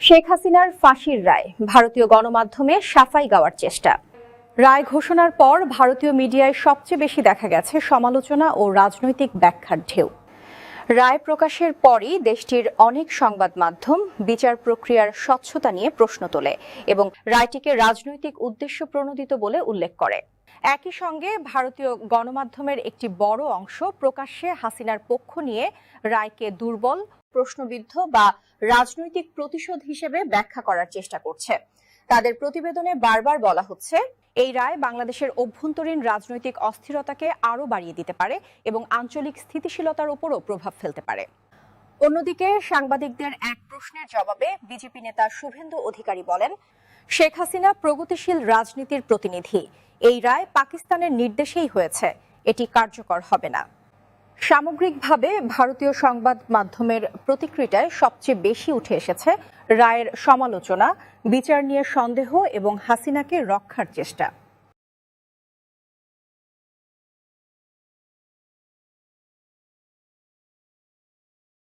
শেখ হাসিনার ফাঁসির রায়, ভারতীয় গণমাধ্যমে সাফাই গাওয়ার চেষ্টা। রায় ঘোষণার পর ভারতীয় মিডিয়ায় সবচেয়ে বেশি দেখা গেছে সমালোচনা ও রাজনৈতিক ব্যাখ্যার ঢেউ। রায় প্রকাশের পরই দেশটির অনেক সংবাদ মাধ্যম বিচার প্রক্রিয়ার স্বচ্ছতা নিয়ে প্রশ্ন তোলে এবং রায়টিকে রাজনৈতিক উদ্দেশ্য প্রণোদিত বলে উল্লেখ করে। একই সঙ্গে ভারতীয় গণমাধ্যমের একটি বড় অংশ প্রকাশ্যে হাসিনার পক্ষ নিয়ে রায়কে দুর্বল, প্রশ্নবিদ্ধ বা রাজনৈতিক প্রতিশোধ হিসেবে ব্যাখ্যা করার চেষ্টা করছে। তাদের প্রতিবেদনে বারবার বলা হচ্ছে, এই রায় বাংলাদেশের অভ্যন্তরীণ রাজনৈতিক অস্থিরতাকে আরও বাড়িয়ে দিতে পারে এবং আঞ্চলিক স্থিতিশীলতার উপরও প্রভাব ফেলতে পারে। অন্যদিকে সাংবাদিকদের এক প্রশ্নের জবাবে বিজেপি নেতা শুভেন্দু অধিকারী বলেন, শেখ হাসিনা প্রগতিশীল রাজনীতির প্রতিনিধি। এই রায় পাকিস্তানের নির্দেশেই হয়েছে। এটি কার্যকর হবে না। সামগ্রিকভাবে ভারতীয় সংবাদ মাধ্যমের প্রতিক্রিয়ায় সবচেয়ে বেশি উঠে এসেছে রায়ের সমালোচনা, বিচার নিয়ে সন্দেহ এবং হাসিনাকে রক্ষার চেষ্টা।